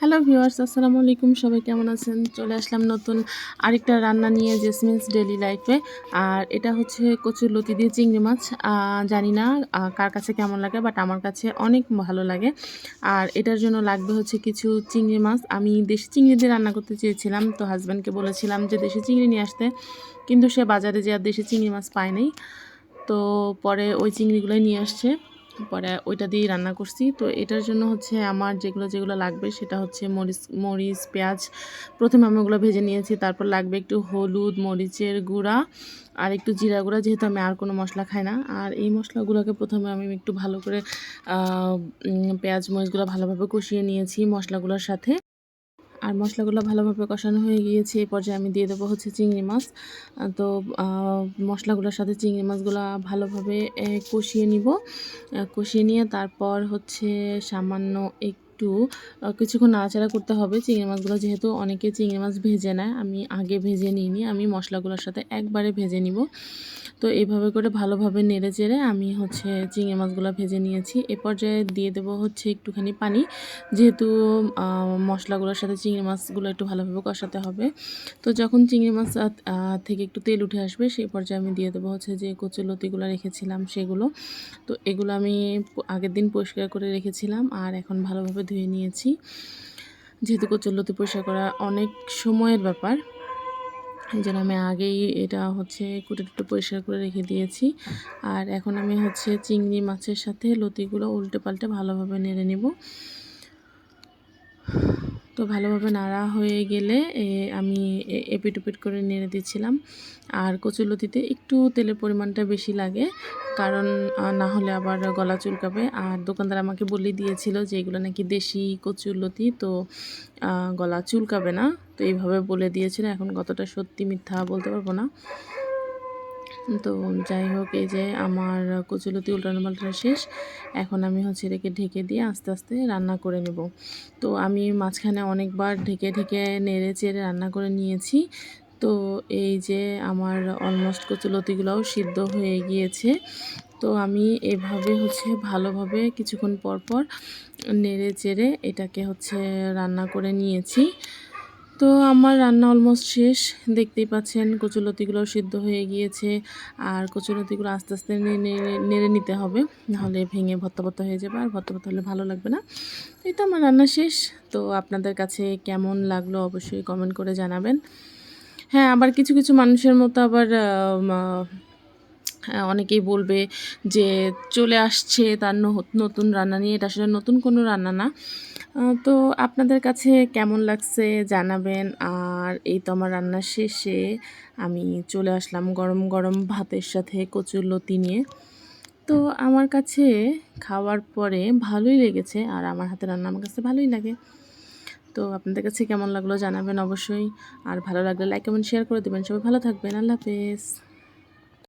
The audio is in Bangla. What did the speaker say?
হ্যালো ভিউয়ার্স, আসসালামু আলাইকুম। সবাই কেমন আছেন? চলে আসলাম নতুন আরেকটা রান্না নিয়ে জেসমিনস ডেলি লাইফে। আর এটা হচ্ছে কচুর লতি দিয়ে চিংড়ি মাছ। জানি না কার কাছে কেমন লাগে, বাট আমার কাছে অনেক ভালো লাগে। আর এটার জন্য লাগবে হচ্ছে কিছু চিংড়ি মাছ। আমি দেশি চিংড়ি দিয়ে রান্না করতে চেয়েছিলাম, তো হাজব্যান্ডকে বলেছিলাম যে দেশি চিংড়ি নিয়ে আসতে, কিন্তু সে বাজারে যে আর দেশি চিংড়ি মাছ পায় নাই। তো পরে ওই চিংড়িগুলোই নিয়ে আসছে। পরে ওইটা দিয়ে রান্না করছি। তো এটার জন্য হচ্ছে আমার যেগুলো যেগুলো লাগবে সেটা হচ্ছে মরিচ মরিচ, পেঁয়াজ। প্রথমে আমি ওগুলো ভেজে নিয়েছি, তারপর লাগবে একটু হলুদ, মরিচের গুঁড়া আর একটু জিরা গুঁড়া, যেহেতু আমি আর কোনো মশলা খাই না। আর এই মশলাগুলোকে প্রথমে আমি একটু ভালো করে পেঁয়াজ, মরিচগুলো ভালোভাবে কষিয়ে নিয়েছি মশলাগুলোর সাথে। আর মশলাগুলো ভালোভাবে কষানো হয়ে গিয়েছে এই পর্যায়ে আমি দিয়ে দেবো হচ্ছে চিংড়ি মাছ। তো মশলাগুলোর সাথে চিংড়ি মাছগুলো ভালোভাবে কষিয়ে নিব। কষিয়ে নিয়ে তারপর হচ্ছে সামান্য একটু কিছুক্ষণ নাড়াচাড়া করতে হবে। চিংড়ি মাছগুলো যেহেতু অনেকে চিংড়ি মাছ ভেজে নেয়, আমি আগে ভেজে নিইনি, আমি মশলাগুলোর সাথে একবারে ভেজে নিব। তো এইভাবে করে ভালোভাবে নেড়ে চেড়ে আমি হচ্ছে চিংড়ি মাছগুলো ভেজে নিয়েছি। এ পর্যায়ে দিয়ে দেবো হচ্ছে একটুখানি পানি। যেহেতু মশলাগুলোর সাথে চিংড়ি মাছগুলো একটু ভালোভাবে কষাতে হবে। তো যখন চিংড়ি মাছ থেকে একটু তেল উঠে আসবে সেই পর্যায়ে আমি দিয়ে দেবো হচ্ছে যে কচু লতিগুলো রেখেছিলাম সেগুলো। তো এগুলো আমি আগের দিন পরিষ্কার করে রেখেছিলাম, আর এখন ভালোভাবে ধুয়ে নিয়েছি। যেহেতু কচুর লতি পরিষ্কার করা অনেক সময়ের ব্যাপার যেন আমি আগেই এটা হচ্ছে কুটে টুটে পরিষ্কার করে রেখে দিয়েছি। আর এখন আমি হচ্ছে চিংড়ি মাছের সাথে লতিগুলো উল্টে পাল্টে ভালোভাবে নেড়ে নেব। তো ভালোভাবে নাড়া হয়ে গেলে আমি এপিট ওপিট করে নেড়ে দিচ্ছিলাম। আর কচুলতিতে একটু তেলের পরিমাণটা বেশি লাগে, কারণ না হলে আবার গলা চুলকাবে। আর দোকানদার আমাকে বলে দিয়েছিল যে এগুলো নাকি দেশি কচুরলতি, তো গলা চুলকাবে না। তো এইভাবে বলে দিয়েছিল। এখন কতটা সত্যি মিথ্যা বলতে পারব না। তো যাই হোক, এই যে আমার কচুলতি, উল্টানো পাল্টানো শেষ। এখন আমি হচ্ছে এটাকে ঢেকে দিয়ে আস্তে আস্তে রান্না করে নেব। তো আমি মাঝখানে অনেকবার ঢেকে ঢেকে নেড়ে চেড়ে রান্না করে নিয়েছি। তো এই যে আমার অলমোস্ট কচুলতিগুলোও সিদ্ধ হয়ে গিয়েছে। তো আমি এভাবে হচ্ছে ভালোভাবে কিছুক্ষণ পর পর নেড়ে চেড়ে এটাকে হচ্ছে রান্না করে নিয়েছি। তো আমার রান্না অলমোস্ট শেষ। দেখতেই পাচ্ছেন কচুলতিগুলো সিদ্ধ হয়ে গিয়েছে আর কচুলতিগুলো আস্তে আস্তে নেড়ে নিতে হবে। নাহলে ভেঙে ভত্তা হয়ে যাবে আর ভত্তা ভত্তা হলে ভালো লাগবে না। এই তো আমার রান্না শেষ। তো আপনাদের কাছে কেমন লাগল অবশ্যই কমেন্ট করে জানাবেন। হ্যাঁ আবার কিছু কিছু মানুষের মতো আবার অনেকেই বলবে যে চলে আসছে তার নতুন রান্না নিয়ে। এটা আসলে নতুন কোনো রান্না না। তো আপনাদের কাছে কেমন লাগছে জানাবেন। আর এই তো আমার রান্নার শেষে আমি চলে আসলাম গরম গরম ভাতের সাথে কচুর লতি নিয়ে। তো আমার কাছে খাওয়ার পরে ভালোই লেগেছে আর আমার হাতে রান্না আমার কাছে ভালোই লাগে। তো আপনাদের কাছে কেমন লাগল জানাবেন অবশ্যই। আর ভালো লাগলে লাইক কমেন্ট শেয়ার করে দেবেন। সবাই ভালো থাকবেন। আল্লাহ হাফেজ।